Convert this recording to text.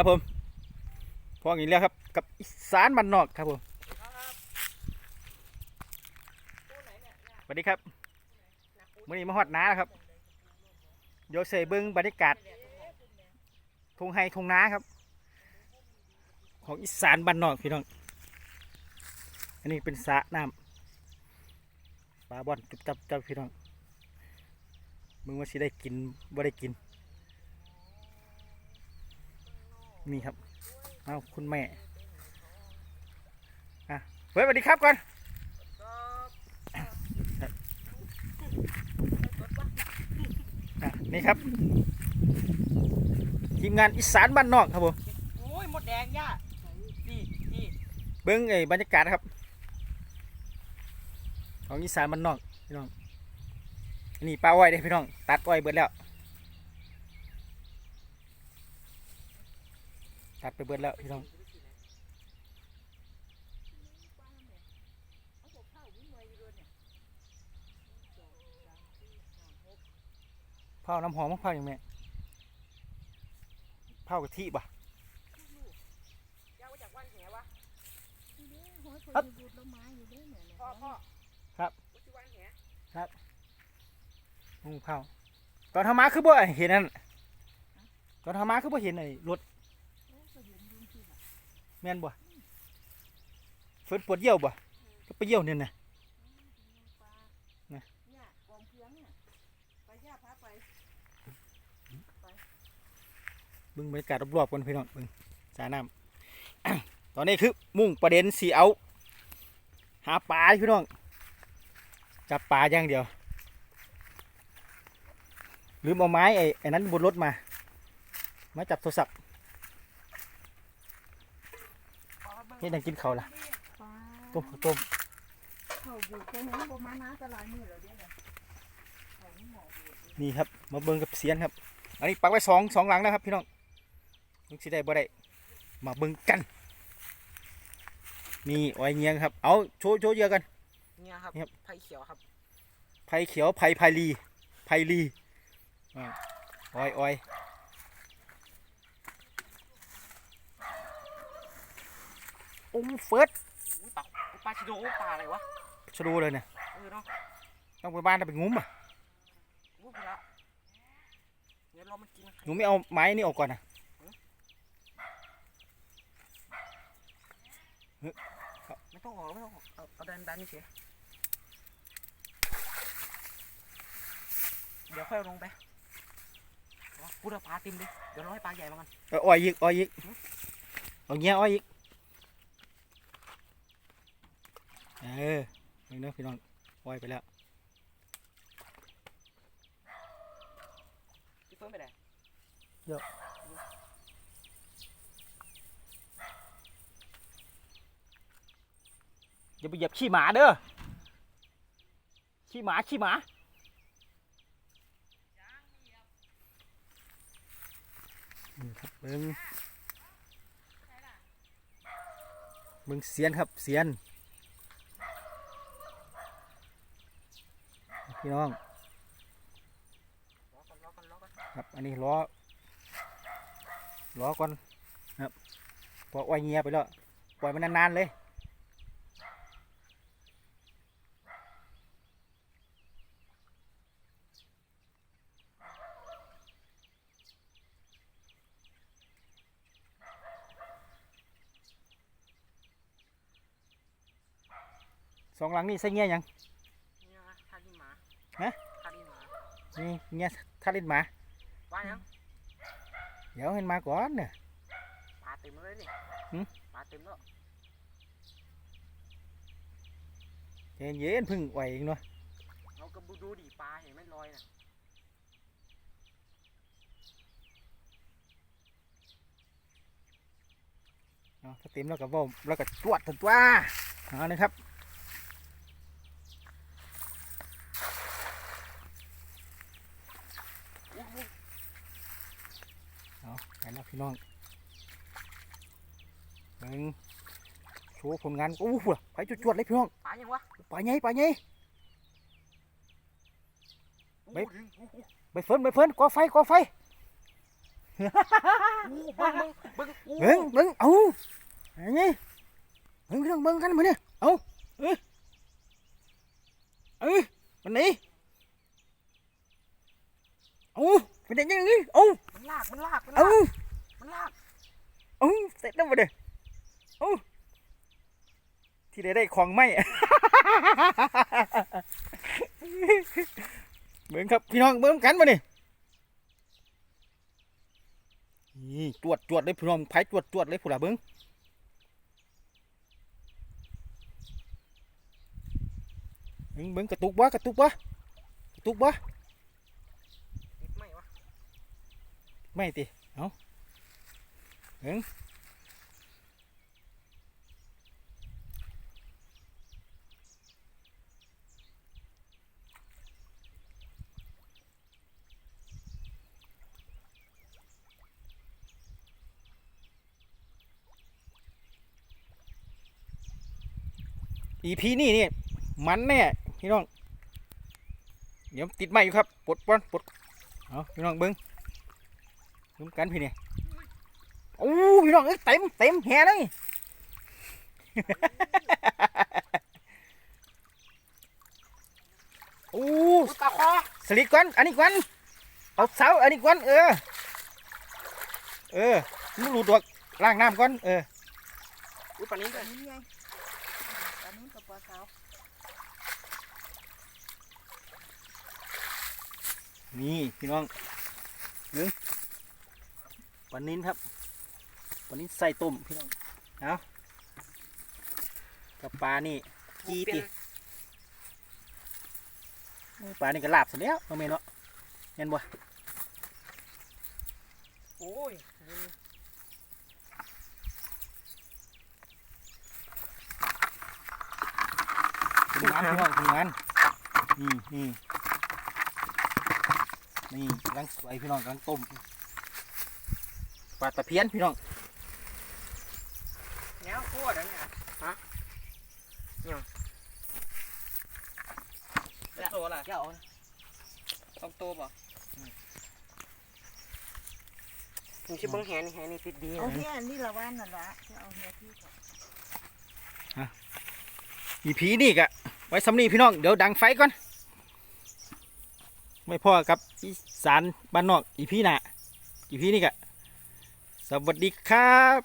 ครับผมพออีกแล้วครับ กับอีสานบ้านนอกครับผมสวัสดีครับมื่อนี้มาฮอดน้าแล้วครับโยเซเบิ้งบรรยากาศทงไฮทงน้าครับ ของอีสานบ้านนอกพี่น้อง อันนี้เป็นสระน้ำปลาบอนจุบจับจับพี่น้องมึงว่าสิได้กินบ่ได้กิน นี่ครับเอาคุณแม่อะเฮ้ยสวัสดีครับก่อนอะนี่ครับ ทีมงานอีสานบ้านนอกครับผมโอ้ยหมดแดงย่าพี่พี่เบิ้งไอ้บรรยากาศนะครับ ของอีสานบ้านนอกพี่น้องอันนี่ปลาอ้อยเด้พี่น้อง ตัดอ้อยเบิดแล้ว ตัดไปเบิดแล้วพี่น้องเผาน้ำหอมมั้งเผาอย่างแม่เผากะทิบ่ะย่ามาจากวันแหวะครับพ่อพ่อครับว่าชื่อวันแหอืมเผาตอนทำมาคือบ่เห็นนั่นตอนทำมาคือบ่เห็นไอ้รถ แม่นบ่เฟินปวดเยี่ยวบ่ก็ไปเยี่ยวเนี่ยนะเนี่ยกองเพียงเนี่ยไปย่าพาไปเบิ่งบรรยากาศรอบๆกันพี่น้องเบิ่งสาน้ำตอนนี้คือมุ่งประเด็นสีเอา หาปลาพี่น้องจับปลาอย่างเดียวลืมเอาไม้ไอ้ไอ้นั้นบนรถมา มาจับโทรศัพท์ เฮ็ดหยังกินเขาวล่ะปลาต้มต้มเขาอยู่ตรงนี้ประมาณน้าตลาดมือแล้วเดี๋ยวเนี่ยของหมอบูดนี่ครับ มาเบิ่งกับเสียนครับ อันนี้ปักไว้สองสองหลังนะครับพี่น้องมึงสิได้บ่ได้มาเบิ่งกันนี่อ้อยเงียงครับเอาโชว์โชว์เหยอะกัน เนี่ยครับครับ ไผ่เขียวครับไผ่เขียวไผ่ไผ่ลีไผ่ลีอ่าอ้อยอ้อย โอ้เฟิร์สอุ้ยปลาปลาชิโดปลาอะไรวะชะดูเลยเนี่ย เออเนาะต้องไปบ้านถ้าไปงุ้มอะอุ้ยพละเดี๋ยวเรามันกินหนูไม่เอาไม้นี่ออกก่อนนะไม่ต้องออกไม่ต้องออกเอาเอาดันดันเฉยเดี๋ยวค่อยเอาลงไปอ๋อพูดเอาปลาเต็มเลยเดี๋ยวเราให้ปลาใหญ่มากัน เอาอ้อยอีกอ้อยอีกเอาเงี้ยอ้อยอีก เออนี่เนาะพี่น้องอ้อยไปแล้วพี่เฟิร์นไปไหนอย่าไปเหยียบขี้หมาเด้อขี้หมาขี้หมานี่ครับเบิ้งเบิ้งเสียนครับเสียน พี่น้องครับอันนี้ล้อล้อก่อนครับพออ้อยเงียไปแล้วปล่อยมันนานๆเลยสองหลังนี่ใส่เงี้ยยัง เนี่ยนะทาดินหมา ฮะทาดินหมานี่เงี้ยท่าเล่นหมาว่ายังเดี๋ยวเห็นมาก่อนเนี่ยปลาเต็มเลยนี่หืมปลาเต็มแล้วเย็นเย็นๆพึ่งไหวเองเนาะเราก็ดูดิปลาเห็นไหมลอยน่ะเอาถ้าเต็มแล้วก็บ่มแล้วก็จวดทันตัวเอาเลยครับ เอาไปแล้วพี่น้องเบิ่งโชว์ผลงานโอ้โหไปจวดๆเลยพี่น้องปลายังวะไปไงไปไงอู้ไม่ดึงอู้อู้ไปเฟิร์นไปเฟิร์นก่อไฟก่อไฟอู้เบิ้งเบิ้งเบิ้งอู้เบิ้งเบิ้งเอาไอ้นี่เบิ้งพี่น้องเบิ้งกันมาเนี่ยเอาเอ้ยเอ้ยมันหนีเอาเป็นยังไงเอามันลากมันลากมันเอาลาก มันลากเอาเสร็จแล้วมาเด้อเอาที่ได้ได้ของไหมเบิ้งครับพี่น้องเบิ้งกันมาเนี่ยนี่จวดจวดเลยพี่น้องไผจวดจวดเลยผู้ละเบิ้งเบิ้งเบิ้งกระตุกบ่กระตุกบ่กระตุกบ่ติดไหมวะไม่ติเอา เบิ้งอีพีนี่นี่มันแน่พี่น้อง เดี๋ยวติดไม้อยู่ครับปลดป้อนปลดเอาพี่น้องเบิ้งเบิ้งกันพี่เนี่ย โอ้พี่น้องเอ้ยเต็มเต็มแห่เลยโอ้อู้ตาคอสลิดก่อนอันนี้ก่อนเอาเสาอันนี้ก่อนเออ เออมึงรูดวกล้างน้ำก่อนเอออู้ปลานี้ปด้วลายนิ้นไงปลานิ้นกับปลาขาวนี่พี่น้องหนึ่งปลานินครับ ปลานินใส่ต้มพี่น้องเอากับปลานี่กีติปลานี่ก็ลาบเสร็จแล้วน้องเมย์เนาะเห็นบ่โอ้ยถึงงานพี่น้องถึงงานนี่นี่นี่กำลังสวยพี่น้องกำลังต้มปลาตะเพียนพี่น้อง แนวโคตรเนี่ย ฮะเนี่ยโตอะไรเจ้าต้องโตป่ะนี่ชิบังแหนแหนนี่ติดดีเอาเนี่ยนี่ละวันนั่นละจะเอาเฮียที่ก่อนอีผีนี่กะไว้สำนีพี่น้อง เดี๋ยวดังไฟก่อน ไม่พอกับอีสานบ้านนอกอีพีหน่ะอีพีนี่กะสวัสดีครับ